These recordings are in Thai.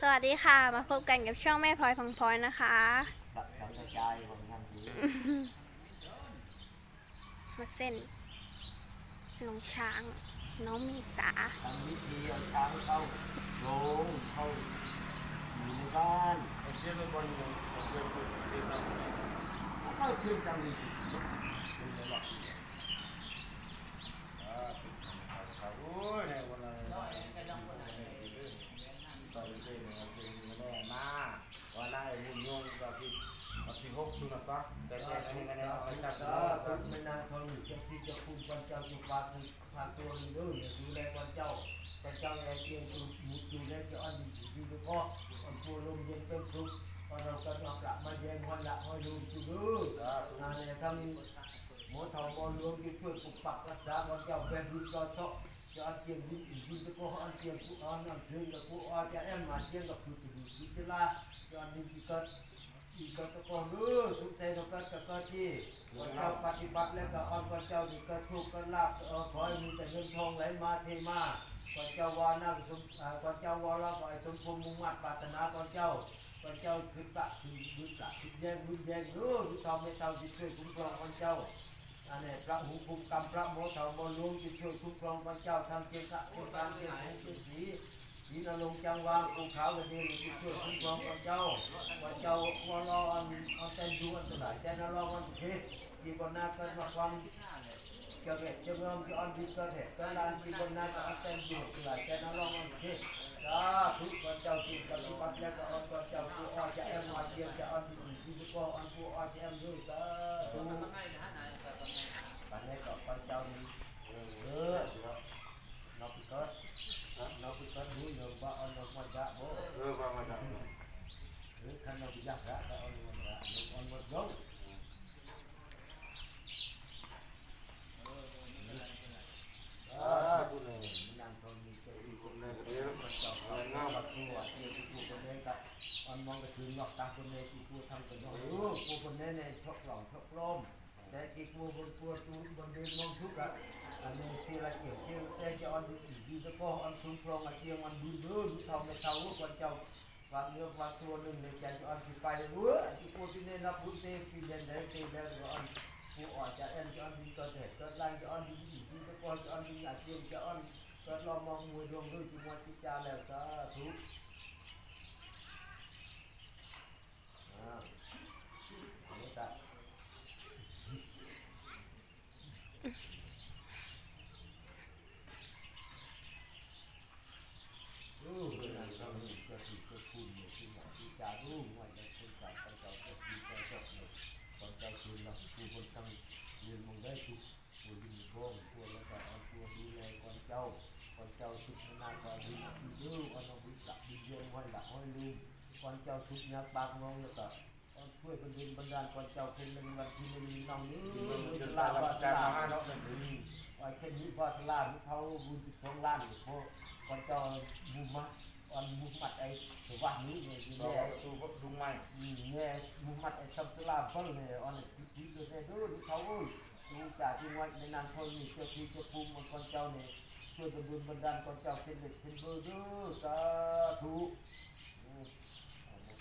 สวัสดีค่ะ มาพบกันกับช่องแม่พลอยพังพลอยนะคะดักสังกระจายของงานถือมาเส้นลงช้าง น้องมีสาทำวิธีเอาช้างเข้าโรงเข้าอยู่ในบ้านไอ้เจ้าบนเงินเอาเงินไปเก็บเอาเข้าคืนจังเลยเป็นตลอดอ่าปิดทางเขาเขาโอ้ยในวันนั้นตอนนี้เป็นงานเป็นแม่มา วันนั้นไอ้บุญยงกับที่กับที่หกทุนนะปั๊บแต่แค่นี้ก็ได้เอาไปจับก็แล้วตัดไม่นานคนเจ้าที่เจ้าคุณวันเจ้าอยู่ฝากฝากตัวนี้ด้วยดูแลวันเจ้าวันเจ้าแลเตียงคือดูแลเจ้าอันดีดีเฉพาะอันตัวลมเย็นเป็นสุขพอเราก็ยอมละมาเย็นวันละมาดูสิดูงานเนี่ยทำหมอทองบอลรวมที่ช่วยปกปักรักษาวันเจ้าเป็นดูจอเจาะ จะอันเตียงดีดีเฉพาะอันเตียงผู้อ่อนอันเชิงกับผู้อ่อนจะแอมมาเตียงกับผู้ตื่นวิจลาจะอันนี้ก็อีกก็ก็รู้ทุกใจก็ก็ก็ที่วันเจ้าปฏิบัติแล้วก็ออนวันเจ้านี่ก็ทุกก็ลาบเออขอให้มีแต่เงินทองไหลมาเทมาวันเจ้าวานั่งสมอ่าวันเจ้าวาเราขอให้สมพงษ์มุ่งมั่นปรารถนาวันเจ้าวันเจ้าคือตะคือคือตะคือแยงบุญแยงรู้ที่ทำให้เจ้าที่ช่วยคุ้มครองวันเจ้า อันนี้พระหูคุมกรรมพระโมเถาโมลุงที่ช่วยคุ้มครองวันเจ้าทำเกียรติเกียรติการเกียรติเกียรติสีสีนรงจังวางภูเขาวันนี้ที่ช่วยคุ้มครองวันเจ้าวันเจ้าวารออันอันเป็นดูอันสลายแต่นรองอันเทศที่บนหน้าก็มาความเกี่ยวกับจะเริ่มจะอันดีเก็เห็นก็ลานที่บนหน้าก็อันเป็นอยู่หลายแต่นั้นลองอันเทศสาธุพระเจ้าที่ปฏิบัติแล้วก็อันพระเจ้าผู้อาจะแอมมาเทียมจะอันดีที่ก็อันผู้อาจะแอมด้วยสาธุ ให้ก็พระเจ้านี้เออนาะเราพิจารเราพิจารดูเรื่องว่าอันเราควรจะบ่เออว่ามาจากหรือคันเราพิจารณาก็อันมันละอันมันยง อ่าพูดเลย นางทองมีเจ้าอีก พูดเลยเดี๋ยว เจ้าเอาเงาบัดตัวเจ้าที่ผู้คนนี้กับอันมองกระถือนอกตาคนนี้ที่ผู้ทำกันนอกรู้ผู้คนนี้ในชกหลองชกลมแต่ที่ผู้บนตัวตูนบนเดินมองทุกข์อะอันนี้ที่ละเอียดที่แต่จะอันดีดีแล้วก็อันคุ้มครองอันเทียงอันดีเด้อทำ ในเท้าคนเจ้าวางเนื้อวางตัวหนึ่งในใจอ่อนที่ไปเว้อที่ผู้ที่เนนับพุทธเทพีเดนเดนเตเดนอ่อนผู้อ่อนจะเอ็นจะอ่อนดีก็เถิดก็ไล่จะอ่อนดีดีที่ก็ก่อนจะอ่อนดีอาเจียนจะอ่อนก็ลองมองมวยดวงด้วยจีวรจิจาแล้วก็ทุกอ่าอันนี้ก็รู้เวลาเราเนี่ยก็คือก็คุณเนี่ยที่หมอที่จารู้ว่าจะคุณกับไปเจ้าก็คือใจจบเนี่ยตอนใจคืนเราคือคนทั้งเรียนมองได้ทุกตัวยินดีบ้องตัวแล้วก็เอาตัวดูแลก่อนเจ้า ก่อนเจ้าทุกนานก่อนดีดีดูอันนั้นวิสักดีเยี่ยมห้อยหลักห้อยลืม ก่อนเจ้าทุกยักบางมองแล้วก็ก่อนช่วยเป็นดินบรรดาลก่อนเจ้าเป็นหนึ่งวันที่หนึ่งน้องนี้จะลาบาสลาเนาะไอ้แค่นี้พอสลาเขาบุญสิบสองล้านพอก่อนเจ้าบุญมาอันบุญมัดไอ้สวัสดิ์นี้เนี่ยที่เราแม่ดูพวกดุงไม้เนี่ยบุญมัดไอ้สัมสลาเพิ่งเนี่ยอันนี้ที่ที่เนี่ยดูเขาดูจากที่วัดในนางคนนี่เจ้าที่เจ้าภูมิมันก่อนเจ้าเนี่ยช่วยบรรลุบรรดาลก่อนเจ้าเป็นเด็กเป็นเบอร์เด้อสาธุ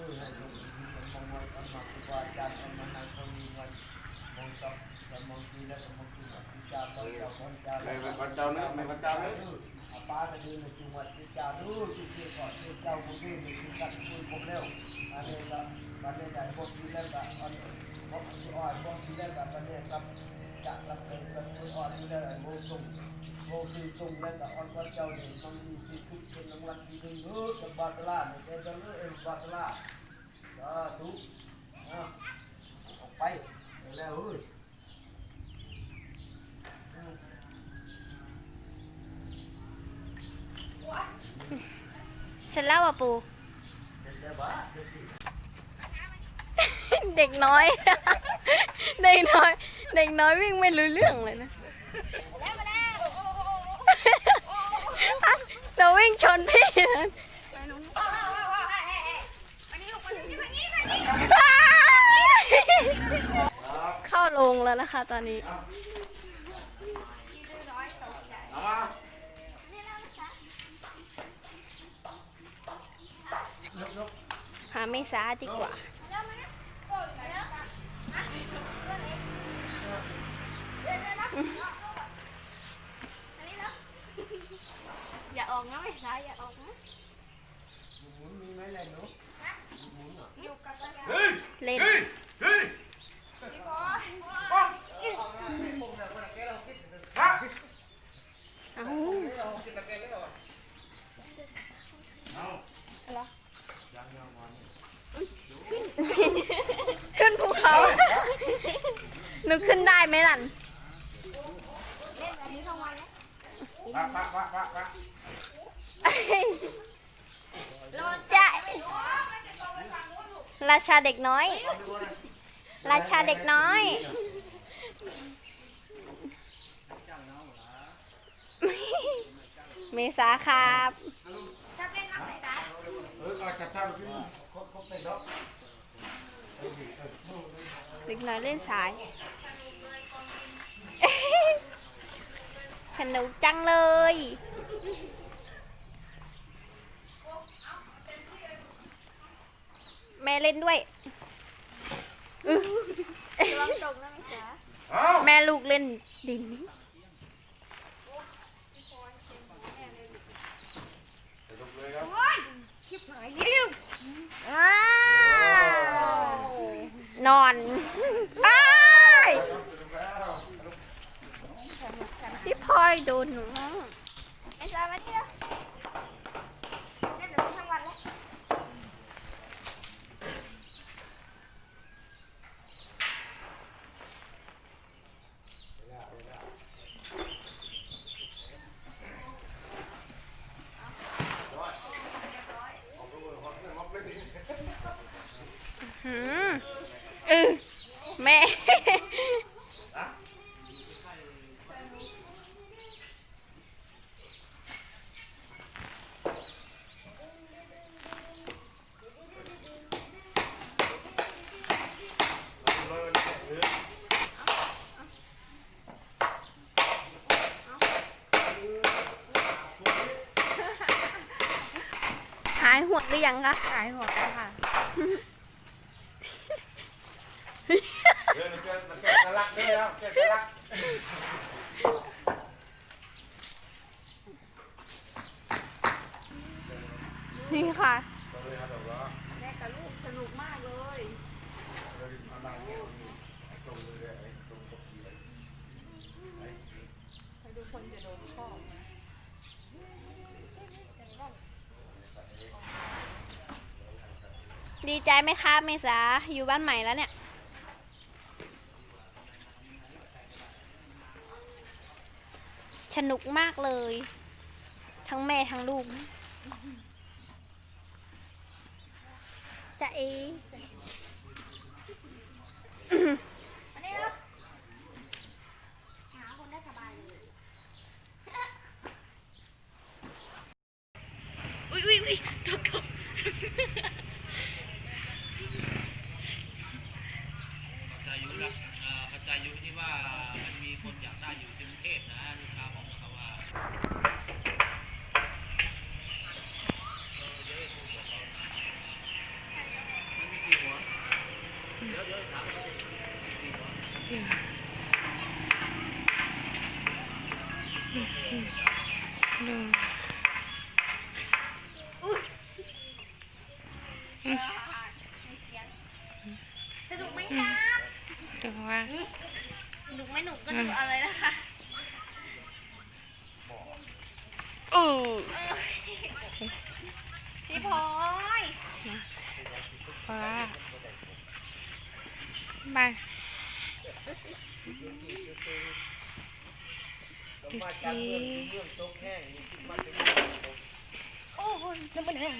เอามาตอนนี้มีดงพอสิจานิจาไม่สิจานิส่วนมึงนี่สิจาดูเลยป้าเขาให้ปฏิจาเด้อหาเขาไม่สิจะจาเจเด้ออเนี่ยนะจะจะรู้เนี่ยปัจจัยไอ้ที่คนนี้ก็มาจ้าด้อก็เจ้าคนมอชาวนนำกิจกาด้อให้ลงไว้อันมาครูบาอาจารย์อันมาให้เขามีเงินมองกับมองที่แล้วมองที่หลักที่จาเจ้าคนเจ้าไม่เป็นพระเจ้านะไม่พระเจ้านะอาป้าจะดูในจังหวัดที่จาดูที่เกี่ยวกับที่เจ้าบุญนี่มีที่กันคุยผมแล้วอันนี้ก็ประเด็นใหญ่พวกที่แล้วก็อันพวกที่อ่อนพวกที่แล้วก็ประเด็นกับ จากกับเป็นกันคุยอ่อนที่แล้วโมตุงโมที่ตุงแล้วก็อ่อนพระเจ้าเนี่ยมันมีสิทธิ์เป็นรางวัลที่หนึ่งเออกับบาตลาเนี่ยเป็นจังเลยเองบาตลาสาธุอะออกไปแล้วเฮ้ยเสร็จแล้วอะปูเสร็จแล้ได้บ้าเด็กน้อย เด็กน้อย เด็กน้อยวิ่งไม่รู้เรื่องเลยนะเราวิ่งชนพี่นะเข้าลงแล้วนะคะตอนนี้เอามาหาไม่ซ้าดีกว่า อย่าออกนะไม่ซ้าอย่าออกนะหมุนมีไหมอะไรหนูเล่นเอาขึ้นภูเขานึกขึ้นได้ไหมล่ะ ปะปะปะปะปะ จะ ราชาเด็กน้อย ราชาเด็กน้อย เมษาครับเออเอาจับท่าไปขึ้นครบครบไปแล้วเด็กน้อยเล่นสาย สนุกจังเลย แม่เล่นด้วยอื้อเอาแม่ลูกเล่นดินสนุกเลยครับนอนอ้ายพี่พลอยโดนหนูไอ้จ้ามาเที่ยวเล่นหนูทั้งวันแล้ว หืมเออแม่ หายห่วงห รือยังคะหายหัวแล้วค่ะ เดินเดินเดินสลักด้แล้วเดินสลักนี่ค่ะ แม่กับลูกสนุกมากเลย ไปดูคนจะโดนข้อมา ดีใจไหมคะเมษาอยู่บ้านใหม่แล้วเนี่ย สนุกมากเลย ทั้งแม่ทั้งลูกนะจะเออุ้ยอุ้ยอุ้ยตกตกปั กไหมหนุกก็ดูเอาเลยนะคะอือพี่พลอยว่าบ้านก็มาจากเรื่องเรื่องตกแห้งนี่ขึ้นมาเป็นโอ้ยน้ำมันแห้ง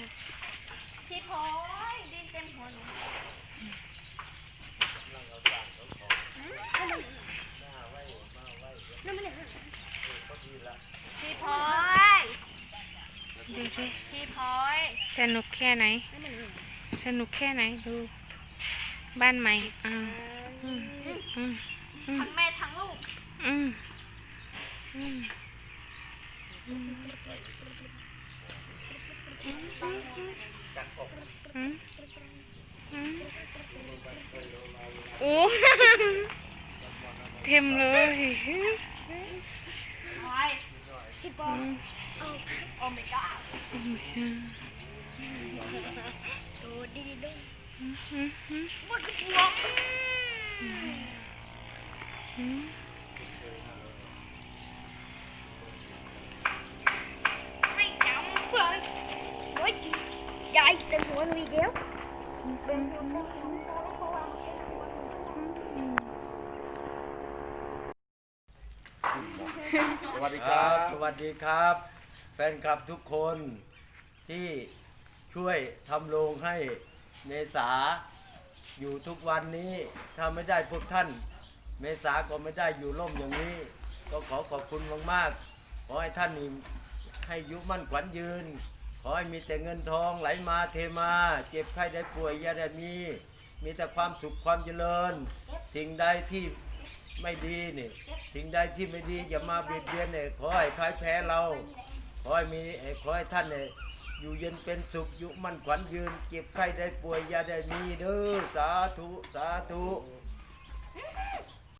พี่พลอยดินเต็มหัวหนู พี่พลอยดูสิพี่พลอยสนุกแค่ไหน สนุกแค่ไหนดู บ้านใหม่อ่าอืมอืมทั้งแม่ทั้งลูกอืมอืมอืมอืมโอ้ เต็มเลยพลอยพี่บอลโอ้ my god ดูดีด้วยมันก็งงไม่จำเลยโอ้ยใหญ่เต็มหัวหนูอีกแล้วเป็นหัวเต็มหัวเพราะว่ามันเป็นหัวหนู สวัสดีครับ สวัสดีครับ แฟนคลับทุกคนที่ช่วยทำโรงให้เมษาอยู่ทุกวันนี้ถ้าไม่ได้พวกท่าน เมษาก็ไม่ได้อยู่ร่มอย่างนี้ ก็ขอขอบคุณมากๆขอให้ท่านให้ยุมั่นขวัญยืน ขอให้มีแต่เงินทองไหลมาเทมา เจ็บไข้ได้ป่วยอย่าได้มี มีแต่ความสุขความเจริญ สิ่งใดที่ ไม่ดีนี่สิ่งใดที่ไม่ดีอย่ามาเบียดเบียนเนี่ยขอให้พ่ายแพ้เรา ขอให้มีขอให้ท่านเนี่ยอยู่เย็นเป็นสุขอยู่มั่นขวัญยืนเจ็บไข้ได้ป่วยอย่าได้มีเด้อสาธุสาธุ